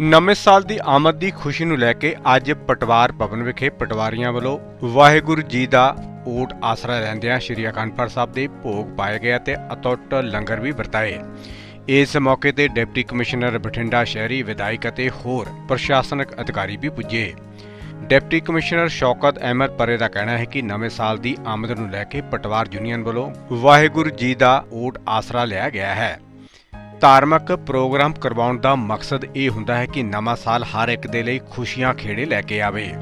ਨਵੇਂ ਸਾਲ ਦੀ ਆਮਦ ਦੀ ਖੁਸ਼ੀ ਨੂੰ ਲੈ ਕੇ ਅੱਜ ਪਟਵਾਰ ਭਵਨ ਵਿਖੇ ਪਟਵਾਰੀਆਂ ਵੱਲੋਂ ਵਾਹਿਗੁਰੂ ਜੀ ਦਾ ਓਟ ਆਸਰਾ ਲੈਂਦਿਆਂ ਸ਼੍ਰੀ ਅਖੰਡ ਪਾਠ ਸਾਹਿਬ ਦੇ ਭੋਗ ਪਾਏ ਗਏ ਅਤੇ ਅਤੁੱਟ ਲੰਗਰ ਵੀ ਵਰਤਾਏ। ਇਸ ਮੌਕੇ ਤੇ ਡਿਪਟੀ ਕਮਿਸ਼ਨਰ ਬਠਿੰਡਾ ਸ਼ਹਿਰੀ ਵਿਧਾਇਕ ਅਤੇ ਹੋਰ ਪ੍ਰਸ਼ਾਸਨਿਕ ਅਧਿਕਾਰੀ ਵੀ ਪੁੱਜੇ। ਡਿਪਟੀ ਕਮਿਸ਼ਨਰ ਸ਼ੌਕਤ ਅਹਿਮਦ ਪਰੇ ਦਾ ਕਹਿਣਾ ਹੈ ਕਿ ਨਵੇਂ ਸਾਲ ਦੀ ਆਮਦ ਨੂੰ ਲੈ ਕੇ ਪਟਵਾਰ ਯੂਨੀਅਨ ਵੱਲੋਂ ਵਾਹਿਗੁਰੂ ਜੀ ਦਾ ਓਟ ਆਸਰਾ ਲਿਆ ਗਿਆ ਹੈ। ਧਾਰਮਿਕ ਪ੍ਰੋਗਰਾਮ ਕਰਵਾਉਣ ਦਾ ਮਕਸਦ ਇਹ ਹੁੰਦਾ ਹੈ ਕਿ ਨਵਾਂ ਸਾਲ ਹਰ ਇੱਕ ਦੇ ਲਈ ਖੁਸ਼ੀਆਂ ਖੇੜੇ ਲੈ ਕੇ ਆਵੇ।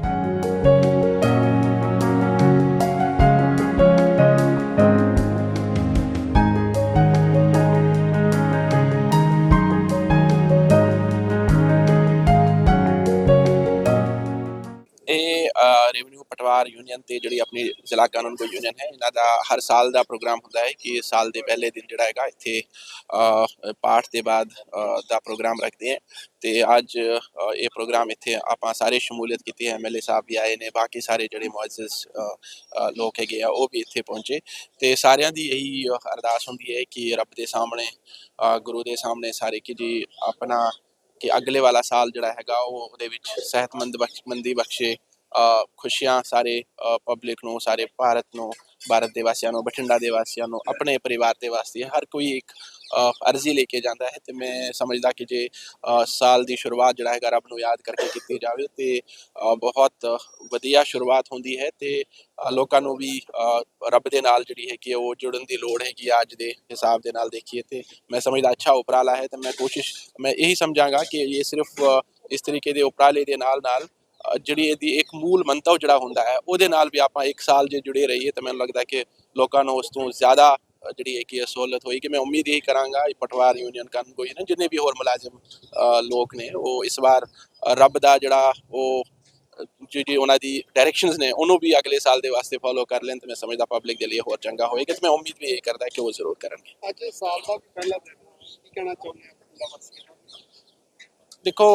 ਰੈਵਨਿਊ ਪਟਵਾਰ ਯੂਨੀਅਨ ਤੇ ਜਿਹੜੀ ਆਪਣੀ ਜ਼ਿਲ੍ਹਾ ਕਾਨੂੰਨ ਗੋ ਯੂਨੀਅਨ ਹੈ, ਇਹਨਾਂ ਦਾ ਹਰ ਸਾਲ ਦਾ ਪ੍ਰੋਗਰਾਮ ਹੁੰਦਾ ਹੈ ਕਿ ਸਾਲ ਦੇ ਪਹਿਲੇ ਦਿਨ ਜਿਹੜਾ ਹੈਗਾ ਇੱਥੇ ਪਾਠ ਦੇ ਬਾਅਦ ਦਾ ਪ੍ਰੋਗਰਾਮ ਰੱਖਦੇ ਹੈ। ਤੇ ਅੱਜ ਇਹ ਪ੍ਰੋਗਰਾਮ ਇੱਥੇ ਆਪਾਂ ਸਾਰੇ ਸ਼ਮੂਲੀਅਤ ਕੀਤੀ ਹੈ ਐਮਐਲਏ ਸਾਹਿਬ ਵੀ ਆਏ ਨੇ, ਬਾਕੀ ਸਾਰੇ ਜਿਹੜੇ ਮੁਅੱਜ਼ਜ਼ ਲੋਕ ਹੈਗੇ ਆ, ਉਹ ਵੀ ਇੱਥੇ ਪਹੁੰਚੇ। ਤੇ ਸਾਰਿਆਂ ਦੀ ਇਹੀ ਅਰਦਾਸ ਹੁੰਦੀ ਹੈ ਕਿ ਰੱਬ ਦੇ ਸਾਹਮਣੇ ਗੁਰੂ ਦੇ ਸਾਹਮਣੇ ਸਾਰੇ ਕਿ ਜੀ ਆਪਣਾ, ਕਿ ਅਗਲੇ ਵਾਲਾ ਸਾਲ ਜਿਹੜਾ ਹੈਗਾ ਉਹ ਉਹਦੇ ਵਿੱਚ ਸਿਹਤਮੰਦ ਬਖਸ਼ਮੰਦੀ ਬਖਸ਼ੇ। ਖੁਸ਼ੀਆਂ ਸਾਰੇ ਪਬਲਿਕ ਨੂੰ, ਸਾਰੇ ਭਾਰਤ ਨੂੰ, ਭਾਰਤ ਦੇ ਵਾਸੀਆਂ ਨੂੰ, ਬਠਿੰਡਾ ਦੇ ਵਾਸੀਆਂ ਨੂੰ, ਆਪਣੇ ਪਰਿਵਾਰ ਦੇ ਵਾਸਤੇ ਹਰ ਕੋਈ ਇੱਕ ਅਰਜ਼ੀ ਲੈ ਕੇ ਜਾਂਦਾ ਹੈ ਤੇ ਮੈਂ ਸਮਝਦਾ ਕਿ ਜੇ ਸਾਲ ਦੀ ਸ਼ੁਰੂਆਤ ਜਿਹੜਾ ਹੈਗਾ ਰੱਬ ਨੂੰ ਯਾਦ ਕਰਕੇ ਕੀਤੀ ਜਾਵੇ ਤੇ ਬਹੁਤ ਵਧੀਆ ਸ਼ੁਰੂਆਤ ਹੁੰਦੀ ਹੈ ਤੇ ਲੋਕਾਂ ਨੂੰ ਵੀ ਰੱਬ ਦੇ ਨਾਲ ਜਿਹੜੀ ਹੈ ਕਿ ਉਹ ਜੁੜਨ ਦੀ ਲੋੜ ਹੈਗੀ ਆ ਅੱਜ ਦੇ ਹਿਸਾਬ ਦੇ ਨਾਲ ਦੇਖੀਏ ਤੇ ਮੈਂ ਸਮਝਦਾ ਅੱਛਾ ਉਪਰਾਲਾ ਹੈ ਤੇ ਮੈਂ ਕੋਸ਼ਿਸ਼, ਮੈਂ ਇਹੀ ਸਮਝਾਂਗਾ ਕਿ ਇਹ ਸਿਰਫ ਇਸ ਤਰੀਕੇ ਦੇ ਉਪਰਾਲੇ ਦੇ ਨਾਲ ਨਾਲ ਜਿਹੜੀ ਇਹਦੀ ਇੱਕ ਮੂਲ ਮੰਤਵ ਜਿਹੜਾ ਹੁੰਦਾ ਹੈ, ਉਹਦੇ ਨਾਲ ਵੀ ਆਪਾਂ ਇੱਕ ਸਾਲ ਜੇ ਜੁੜੇ ਰਹੀਏ ਤਾਂ ਮੈਨੂੰ ਲੱਗਦਾ ਕਿ ਲੋਕਾਂ ਨੂੰ ਉਸ ਤੋਂ ਜ਼ਿਆਦਾ ਜਿਹੜੀ ਹੈ ਕਿ ਸਹੂਲਤ ਹੋਈ ਕਿ ਮੈਂ ਉਮੀਦ ਇਹੀ ਕਰਾਂਗਾ ਇਹ ਪਟਵਾਰ ਯੂਨੀਅਨ ਕਾਨੂੰਨ ਕੋਈ ਨਾ, ਜਿੰਨੇ ਵੀ ਹੋਰ ਮੁਲਾਜ਼ਮ ਲੋਕ ਨੇ, ਉਹ ਇਸ ਵਾਰ ਰੱਬ ਦਾ ਜਿਹੜਾ ਉਹ ਜਿਹੜੀ ਉਹਨਾਂ ਦੀ ਡਾਇਰੈਕਸ਼ਨਸ ਨੇ, ਉਹਨੂੰ ਵੀ ਅਗਲੇ ਸਾਲ ਦੇ ਵਾਸਤੇ ਫੋਲੋ ਕਰ ਲੈਣ ਤੇ ਮੈਂ ਸਮਝਦਾ ਪਬਲਿਕ ਦੇ ਲਈ ਹੋਰ ਚੰਗਾ ਹੋਏਗਾ ਤੇ ਮੈਂ ਉਮੀਦ ਵੀ ਇਹ ਕਰਦਾ ਕਿ ਉਹ ਜ਼ਰੂਰ ਕਰਨਗੇ। ਅੱਜ ਸਾਲ ਦਾ ਪਹਿਲਾ ਦਿਨ, ਕੀ ਕਹਿਣਾ ਚਾਹੁੰਦੇ ਆ ਦੇਖੋ,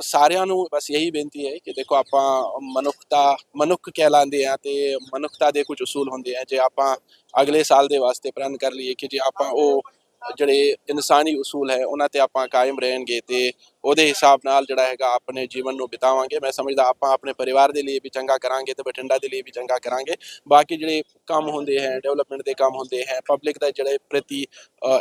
ਸਾਰਿਆਂ ਨੂੰ ਬਸ ਇਹੀ ਬੇਨਤੀ ਹੈ ਕਿ ਦੇਖੋ, ਆਪਾਂ ਮਨੁੱਖਤਾ, ਮਨੁੱਖ ਕਹਿਲਾਉਂਦੇ ਆ ਤੇ ਮਨੁੱਖਤਾ ਦੇ ਕੁਝ ਉਸੂਲ ਹੁੰਦੇ ਆ। ਜੇ ਆਪਾਂ ਅਗਲੇ ਸਾਲ ਦੇ ਵਾਸਤੇ ਪ੍ਰਣ ਕਰ ਲਈਏ ਕਿ ਜੇ ਆਪਾਂ ਉਹ ਜਿਹੜੇ ਇਨਸਾਨੀ ਉਸੂਲ ਹੈ ਉਹਨਾਂ ਤੇ ਆਪਾਂ ਕਾਇਮ ਰਹਿਣਗੇ ਤੇ ਉਹਦੇ ਹਿਸਾਬ ਨਾਲ ਜਿਹੜਾ ਹੈਗਾ ਆਪਣੇ ਜੀਵਨ ਨੂੰ ਬਿਤਾਵਾਂਗੇ। ਮੈਂ ਸਮਝਦਾ ਆਪਾਂ ਆਪਣੇ ਪਰਿਵਾਰ ਦੇ ਲਈ ਵੀ ਚੰਗਾ ਕਰਾਂਗੇ ਤੇ ਬਠਿੰਡਾ ਦੇ ਲਈ ਵੀ ਚੰਗਾ ਕਰਾਂਗੇ। ਬਾਕੀ ਜਿਹੜੇ ਕੰਮ ਹੁੰਦੇ ਹੈ ਡਿਵੈਲਪਮੈਂਟ ਦੇ ਕੰਮ ਹੁੰਦੇ ਹੈ ਪਬਲਿਕ ਦਾ ਜਿਹੜੇ ਪ੍ਰਤੀ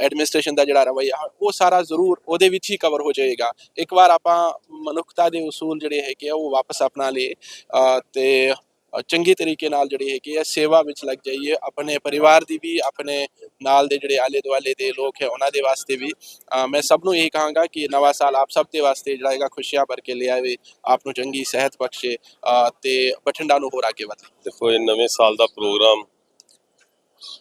ਐਡਮਿਨਿਸਟ੍ਰੇਸ਼ਨ ਦਾ ਜਿਹੜਾ ਰਵੱਈਆ ਉਹ ਸਾਰਾ ਜ਼ਰੂਰ ਉਹਦੇ ਵਿੱਚ ਹੀ ਕਵਰ ਹੋ ਜਾਏਗਾ। ਇੱਕ ਵਾਰ ਆਪਾਂ ਮਨੁੱਖਤਾ ਦੇ ਉਸੂਲ ਜਿਹੜੇ ਹੈਗੇ ਆ ਉਹ ਵਾਪਸ ਅਪਣਾ ਲਏ ਅ, ਤੇ ਚੰਗੇ ਤਰੀਕੇ ਨਾਲ ਜਿਹੜੀ ਹੈਗੀ ਹੈ ਸੇਵਾ ਵਿੱਚ ਲੱਗ ਜਾਈਏ ਆਪਣੇ ਪਰਿਵਾਰ ਦੀ ਵੀ ਆਪਣੇ ਨਾਲ ਦੇ ਜਿਹੜੇ ਆਲੇ ਦੁਆਲੇ ਦੇ ਲੋਕ ਹੈ ਉਹਨਾਂ ਦੇ ਵਾਸਤੇ ਵੀ। ਅ, ਮੈਂ ਸਭ ਨੂੰ ਇਹ ਕਹਾਂਗਾ ਕਿ ਨਵਾਂ ਸਾਲ ਆਪ ਸਭ ਦੇ ਵਾਸਤੇ ਜਿਹੜਾ ਹੈਗਾ ਖੁਸ਼ੀਆਂ ਭਰ ਕੇ ਲਿਆਵੇ ਆਪ ਨੂੰ ਚੰਗੀ ਸਿਹਤ ਬਖਸ਼ੇ ਅ, ਤੇ ਬਠਿੰਡਾ ਨੂੰ ਹੋਰ ਅੱਗੇ ਵਧੇ। ਦੇਖੋ ਇਹ ਨਵੇਂ ਸਾਲ ਦਾ ਪ੍ਰੋਗਰਾਮ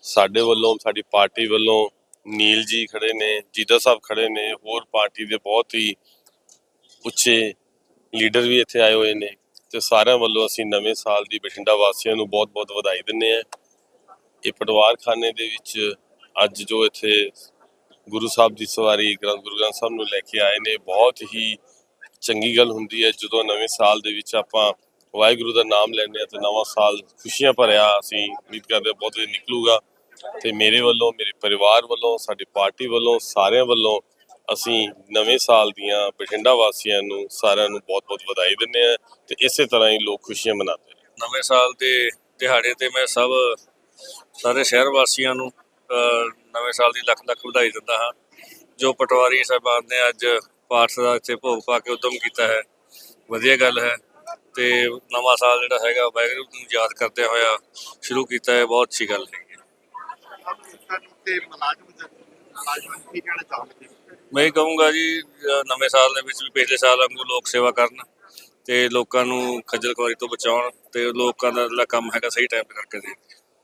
ਸਾਡੇ ਵੱਲੋਂ ਸਾਡੀ ਪਾਰਟੀ ਵੱਲੋਂ ਨੀਲ ਜੀ ਖੜੇ ਨੇ ਜੀਦਾ ਸਾਹਿਬ ਖੜੇ ਨੇ ਹੋਰ ਪਾਰਟੀ ਦੇ ਬਹੁਤ ਹੀ ਉੱਚੇ ਲੀਡਰ ਵੀ ਇੱਥੇ ਆਏ ਹੋਏ ਨੇ। ਤੇ ਸਾਰਿਆਂ ਵੱਲੋਂ ਅਸੀਂ ਨਵੇਂ ਸਾਲ ਦੀ ਬਠਿੰਡਾ ਵਾਸੀਆਂ ਨੂੰ ਬਹੁਤ-ਬਹੁਤ ਵਧਾਈ ਦਿੰਦੇ ਹਾਂ। ਇਹ ਪਟਵਾਰਖਾਨੇ ਦੇ ਵਿੱਚ ਅੱਜ ਜੋ ਇੱਥੇ ਗੁਰੂ ਸਾਹਿਬ ਦੀ ਸਵਾਰੀ ਗ੍ਰੰਥ ਗੁਰੂ ਗ੍ਰੰਥ ਸਾਹਿਬ ਨੂੰ ਲੈ ਕੇ ਆਏ ਨੇ, ਬਹੁਤ ਹੀ ਚੰਗੀ ਗੱਲ ਹੁੰਦੀ ਹੈ। ਜਦੋਂ ਨਵੇਂ ਸਾਲ ਦੇ ਵਿੱਚ ਆਪਾਂ ਵਾਹਿਗੁਰੂ ਦਾ ਨਾਮ ਲੈਂਦੇ ਆ ਤੇ ਨਵਾਂ ਸਾਲ ਖੁਸ਼ੀਆਂ ਭਰਿਆ ਅਸੀਂ ਉਮੀਦ ਕਰਦੇ ਬਹੁਤ ਵਧੀਆ ਨਿਕਲੂਗਾ। ਤੇ ਮੇਰੇ ਵੱਲੋਂ, ਮੇਰੇ ਪਰਿਵਾਰ ਵੱਲੋਂ, ਸਾਡੀ ਪਾਰਟੀ ਵੱਲੋਂ, ਸਾਰਿਆਂ ਵੱਲੋਂ ਅਸੀਂ ਨਵੇਂ ਸਾਲ ਦੀਆਂ ਬਠਿੰਡਾ ਵਾਸੀਆਂ ਨੂੰ ਸਾਰਿਆਂ ਨੂੰ ਬਹੁਤ-ਬਹੁਤ ਵਧਾਈ ਦਿੰਦੇ ਆ ਤੇ ਇਸੇ ਤਰ੍ਹਾਂ ਹੀ ਲੋਕ ਖੁਸ਼ੀਆਂ ਮਨਾਉਂਦੇ ਨੇ। ਨਵੇਂ ਸਾਲ ਦੇ ਦਿਹਾੜੇ ਤੇ ਮੈਂ ਸਭ ਸਾਰੇ ਸ਼ਹਿਰ ਵਾਸੀਆਂ ਨੂੰ ਨਵੇਂ ਸਾਲ ਦੀ ਲੱਖ ਲੱਖ ਵਧਾਈ ਦਿੰਦਾ ਹਾਂ। ਜੋ ਪਟਵਾਰੀ ਸਾਹਿਬਾਨ ਨੇ ਅੱਜ ਪਾਠ ਦਾ ਇੱਥੇ ਭੋਗ ਪਾ ਕੇ ਉਦਮ ਕੀਤਾ ਹੈ ਵਧੀਆ ਗੱਲ ਹੈ ਤੇ ਨਵਾਂ ਸਾਲ ਜਿਹੜਾ ਹੈਗਾ ਵਾਹਿਗੁਰੂ ਨੂੰ ਯਾਦ ਕਰਦੇ ਹੋਇਆ ਸ਼ੁਰੂ ਕੀਤਾ ਹੈ ਬਹੁਤ ਅੱਛੀ ਗੱਲ ਹੈ। ਤੇ ਮੁਲਾਜ਼ਮ ਜਨ ਮੁਲਾਜ਼ਮਾਂ ਕੀ ਕਹਿਣਾ ਚਾਹੁੰਦੇ ਮੈਂ ਇਹ ਕਹੂੰਗਾ ਜੀ ਨਵੇਂ ਸਾਲ ਦੇ ਵਿੱਚ ਵੀ ਪਿਛਲੇ ਸਾਲ ਵਾਂਗੂ ਲੋਕ ਸੇਵਾ ਕਰਨ ਤੇ ਲੋਕਾਂ ਨੂੰ ਖੱਜਲ ਖੁਆਰੀ ਤੋਂ ਬਚਾਉਣ ਤੇ ਲੋਕਾਂ ਦਾ ਜਿਹੜਾ ਕੰਮ ਹੈਗਾ ਸਹੀ ਟਾਈਮ ਤੇ ਕਰਕੇ ਦੇਣ।